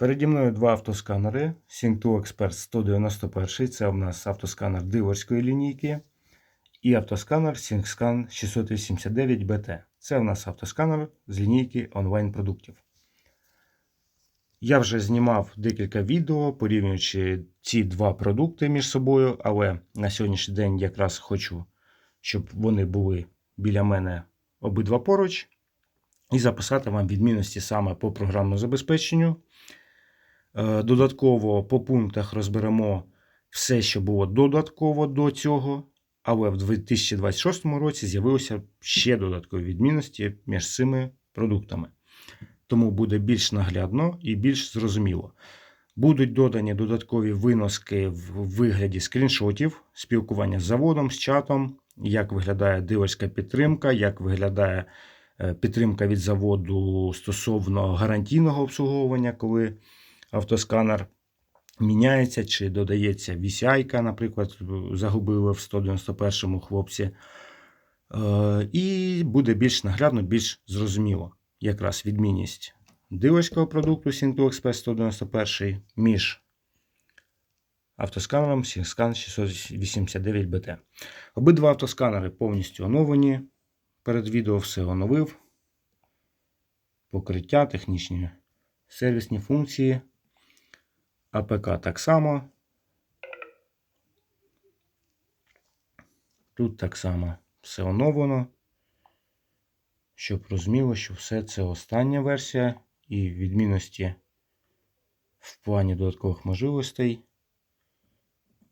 Переді мною два автосканери Sync2 Expert 191. Це у нас автосканер диворської лінійки. І автосканер SyncScan 689BT. Це у нас автосканер з лінійки онлайн продуктів. Я вже знімав декілька відео, порівнюючи ці два продукти між собою, але на сьогоднішній день якраз хочу, щоб вони були біля мене обидва поруч, і записати вам відмінності саме по програмному забезпеченню. Е, Додатково по пунктах розберемо все, що було додатково до цього, але в 2026 році з'явилися ще додаткові відмінності між цими продуктами. Тому буде більш наглядно і більш зрозуміло. Будуть додані додаткові виноски в вигляді скріншотів, спілкування з заводом, з чатом, як виглядає дилерська підтримка, як виглядає е, підтримка від заводу стосовно гарантійного обслуговування, коли автосканер міняється чи додається VCI, наприклад, загубили в 191-му хлопці. Е, І буде більш наглядно, більш зрозуміло. Якраз відмінність дилерського продукту Sync2 Express 191 між автосканером SyncScan 689BT. Обидва автосканери повністю оновлені. Перед відео все оновив. Покриття, технічні сервісні функції. АПК так само. Тут так само все оновлено. Щоб розуміло, що все це остання версія і відмінності в плані додаткових можливостей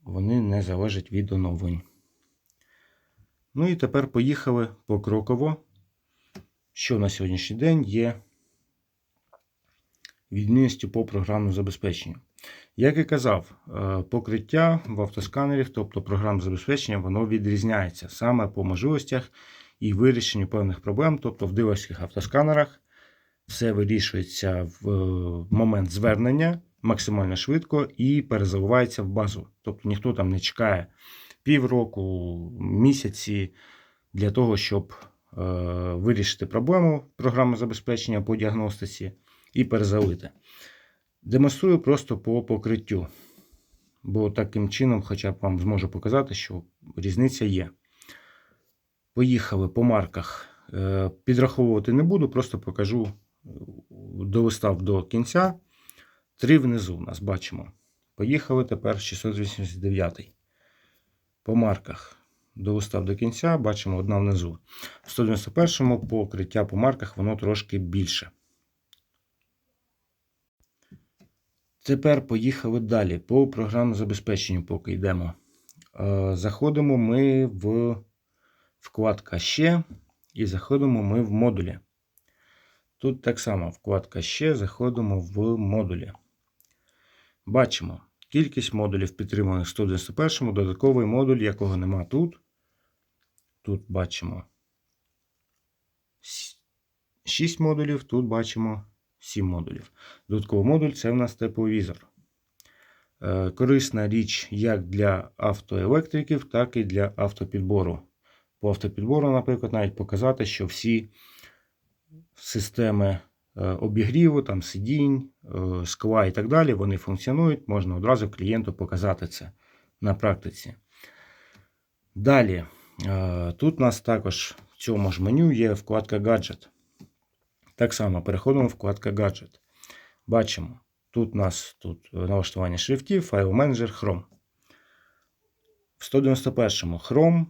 вони не залежать від оновлень. Ну і тепер поїхали покроково, що на сьогоднішній день є відмінністю по програмному забезпеченню. Як і казав, е, покриття в автосканерах, тобто програмне забезпечення, воно відрізняється саме по можливостях і вирішенню певних проблем. Тобто в дилерських автосканерах все вирішується в е, момент звернення максимально швидко і перезаливається в базу. Тобто ніхто там не чекає півроку, місяці для того, щоб е, вирішити проблему програми забезпечення по діагностиці і перезалити. Демонструю просто по покриттю. Бо таким чином, хоча б вам зможу показати, що різниця є. Поїхали по марках. Е, Підраховувати не буду, просто покажу, долистав до кінця. Три внизу у нас бачимо. Поїхали тепер 689. По марках долистав до кінця, бачимо одна внизу. В 191 покриття по марках воно трошки більше. Тепер поїхали далі. По програмному забезпеченню, поки йдемо. Е, Заходимо ми в вкладка ще і заходимо ми в модулі. Тут так само вкладка ще, заходимо в модулі. Бачимо кількість модулів підтриманих в 191 додатковий модуль, якого нема тут. Тут бачимо 6 модулів, тут бачимо 7 модулів. Додатковий модуль це в нас тепловізор. Е, Корисна річ як для автоелектриків, так і для автопідбору. По автопідбору, наприклад, навіть показати, що всі системи е, обігріву, там сидінь, е, скла і так далі, вони функціонують. Можна одразу клієнту показати це на практиці. Далі, тут у нас також в цьому ж меню є вкладка Гаджет. Так само переходимо вкладка Гаджет. Бачимо, тут у нас тут налаштування шрифтів, файл менеджер Chrome. В 191 му Chrome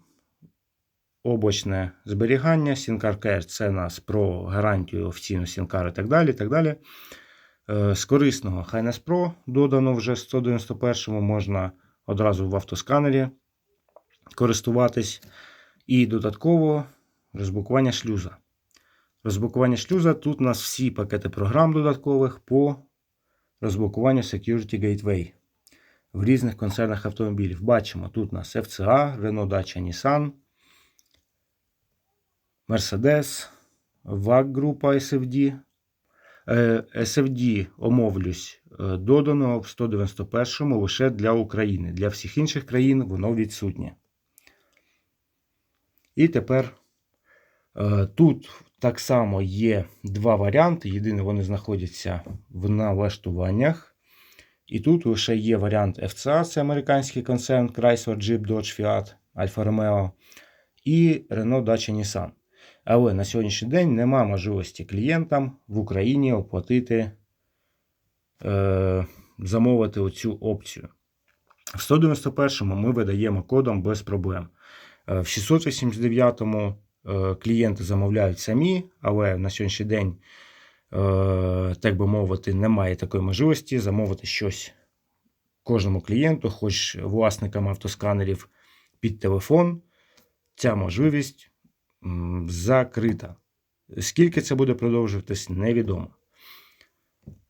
облачне зберігання, SynCar Care це нас про гарантію офіційну SynCar і так далі. так далі. Е, З корисного Highness Pro додано вже в 191 можна одразу в автосканері користуватись. І додатково розблокування шлюза. Розблокування шлюза тут у нас всі пакети програм додаткових по розблокуванню Security Gateway в різних концернах автомобілів. Бачимо, тут у нас FCA, Renault Dacia Nissan. Mercedes, VAG група SFD. Е, SFD, омовлюсь, е, додано в 191-му лише для України. Для всіх інших країн воно відсутнє. І тепер тут Так само є два варіанти. Єдине, вони знаходяться в налаштуваннях. І тут лише є варіант FCA, це американський концерн Chrysler, Jeep, Dodge, Fiat, Alfa Romeo і Renault Dacia Nissan. Але на сьогоднішній день нема можливості клієнтам в Україні оплатити, е, замовити оцю опцію. В 191 ми видаємо кодом без проблем. Е, В 689 е, клієнти замовляють самі, але на сьогоднішній день, е, так би мовити, немає такої можливості замовити щось кожному клієнту, хоч власникам автосканерів під телефон. Ця можливість закрита. Скільки це буде продовжуватись, невідомо.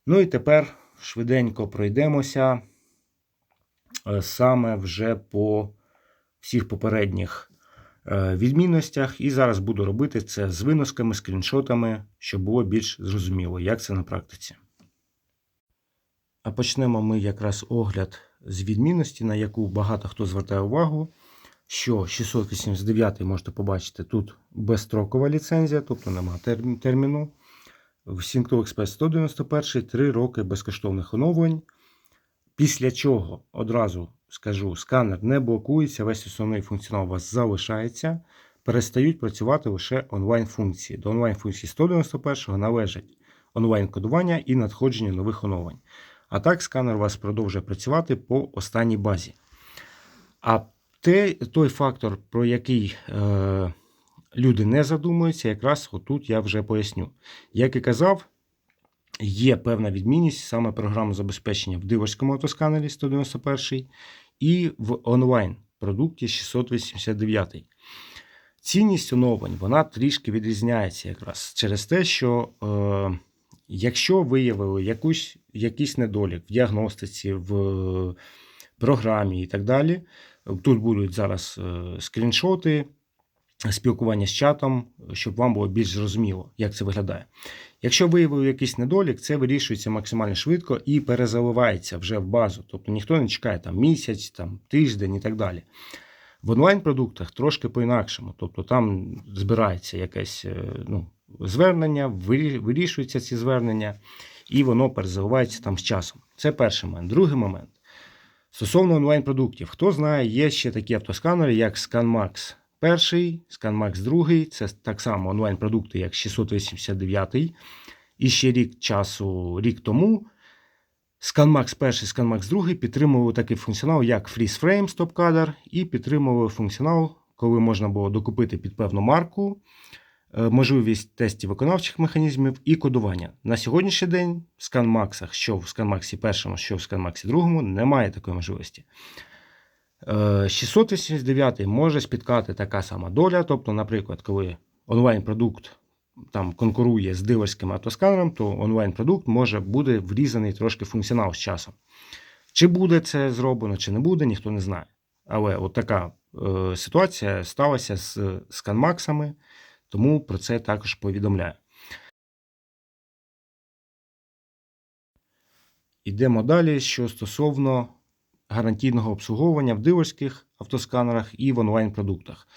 Ну і тепер швиденько пройдемося е, саме вже по всіх попередніх е, відмінностях. І зараз буду робити це з виносками, скріншотами, щоб було більш зрозуміло, як це на практиці. А почнемо ми якраз огляд з відмінності, на яку багато хто звертає увагу. Що 689 можете побачити тут безстрокова ліцензія, тобто немає терміну. В Syncto Express 191 3 роки безкоштовних оновлень. Після чого одразу скажу, сканер не блокується, весь основний функціонал у вас залишається. Перестають працювати лише онлайн-функції. До онлайн-функції 191 належать онлайн-кодування і надходження нових оновлень. А так сканер у вас продовжує працювати по останній базі. А те, той фактор, про який е, люди не задумуються, якраз отут я вже поясню. Як і казав, є певна відмінність саме програмного забезпечення в дилерському автосканері 191 і в онлайн-продукті 689. Цінність оновлень вона трішки відрізняється якраз через те, що е, якщо виявили якусь, якийсь недолік в діагностиці, в програмі і так далі, тут будуть зараз е, скріншоти, спілкування з чатом, щоб вам було більш зрозуміло, як це виглядає. Якщо виявили якийсь недолік, це вирішується максимально швидко і перезаливається вже в базу. Тобто ніхто не чекає там місяць, там, тиждень і так далі. В онлайн-продуктах трошки по-інакшому. Тобто там збирається якесь е, ну, звернення, вирі- вирішуються ці звернення, і воно перезаливається там з часом. Це перший момент. Другий момент. Стосовно онлайн-продуктів, хто знає, є ще такі автосканери, як ScanMax перший, ScanMax другий, це так само онлайн-продукти, як 689. І ще рік часу, рік тому, ScanMax перший, ScanMax другий підтримували такий функціонал, як Freeze Frame Color, і підтримували функціонал, коли можна було докупити під певну марку, е, можливість тестів виконавчих механізмів і кодування. На сьогоднішній день в ScanMax, що в ScanMax першому, що в ScanMax другому, немає такої можливості. Е, 689 може спіткати така сама доля. Тобто, наприклад, коли онлайн-продукт там конкурує з дилерським автосканером, то онлайн-продукт може буде врізаний трошки функціонал з часом. Чи буде це зроблено, чи не буде, ніхто не знає. Але от така е, ситуація сталася з сканмаксами, тому про це також повідомляю. Йдемо далі, що стосовно гарантійного обслуговування в дилерських автосканерах і в онлайн-продуктах.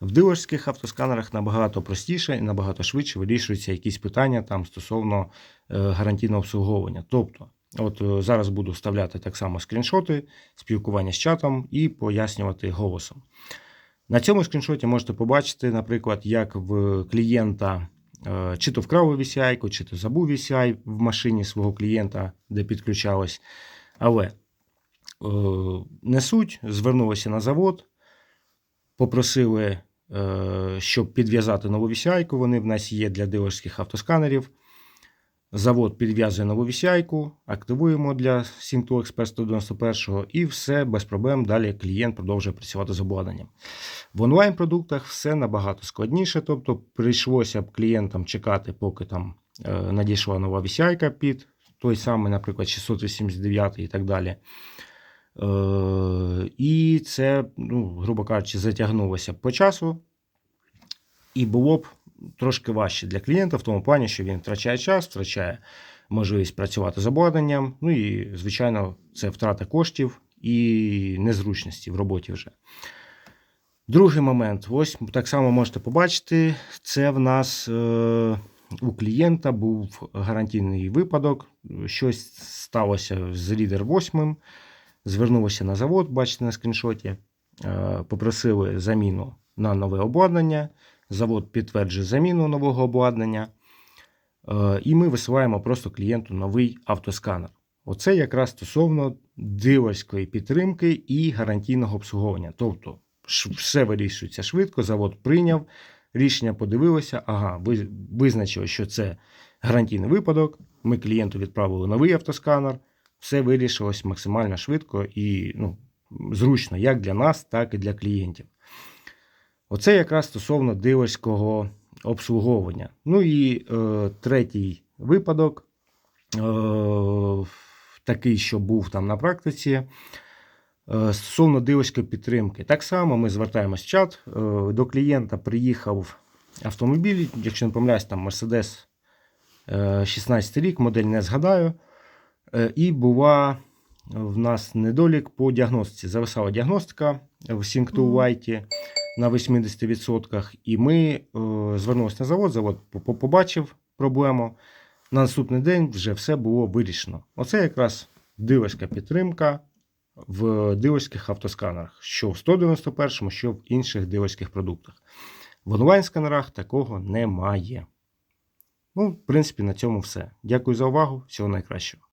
В дилерських автосканерах набагато простіше і набагато швидше вирішуються якісь питання там стосовно е, гарантійного обслуговування. Тобто, от е, зараз буду вставляти так само скріншоти, спілкування з чатом і пояснювати голосом. На цьому скріншоті можете побачити, наприклад, як в клієнта е, чи то вкрали VCI, чи то забув VCI в машині свого клієнта, де підключалось. Але е, не суть, звернулися на завод, попросили, е, щоб підв'язати нову VCI, вони в нас є для дилерських автосканерів. Завод підв'язує нову VCI, активуємо для Sync2 191 і все без проблем. Далі клієнт продовжує працювати з обладнанням. В онлайн-продуктах все набагато складніше, тобто прийшлося б клієнтам чекати, поки там е, надійшла нова VCI під той самий, наприклад, 689 і так далі. Е, і це, ну, грубо кажучи, затягнулося по часу. І було б трошки важче для клієнта в тому плані, що він втрачає час, втрачає можливість працювати з обладнанням. Ну і, звичайно, це втрата коштів і незручності в роботі вже. Другий момент, ось так само можете побачити, це в нас е, у клієнта був гарантійний випадок. Щось сталося з лідер 8. Звернулося на завод, бачите на скріншоті. Е, попросили заміну на нове обладнання. Завод підтверджує заміну нового обладнання. Е, і ми висилаємо просто клієнту новий автосканер. Оце якраз стосовно дилерської підтримки і гарантійного обслуговування. Тобто, все вирішується швидко, завод прийняв рішення, подивилося, ага, ви- визначили, що це гарантійний випадок. Ми клієнту відправили новий автосканер. Все вирішилось максимально швидко і ну, зручно як для нас, так і для клієнтів. Оце якраз стосовно дилерського обслуговування. Ну і е, третій випадок, е, такий, що був там на практиці, е, стосовно дилерської підтримки. Так само ми звертаємось в чат. Е, до клієнта приїхав автомобіль, якщо не помиляюсь, там Mercedes е, 16 рік, модель не згадаю. Е, і була в нас недолік по діагностиці. Зависала діагностика в Sync2 на 80%. І ми е, звернулися на завод, завод по- по- побачив проблему. На наступний день вже все було вирішено. Оце якраз дилерська підтримка в дилерських автосканерах, що в 191-му, що в інших дилерських продуктах. В онлайн-сканерах такого немає. Ну, в принципі, на цьому все. Дякую за увагу. Всього найкращого.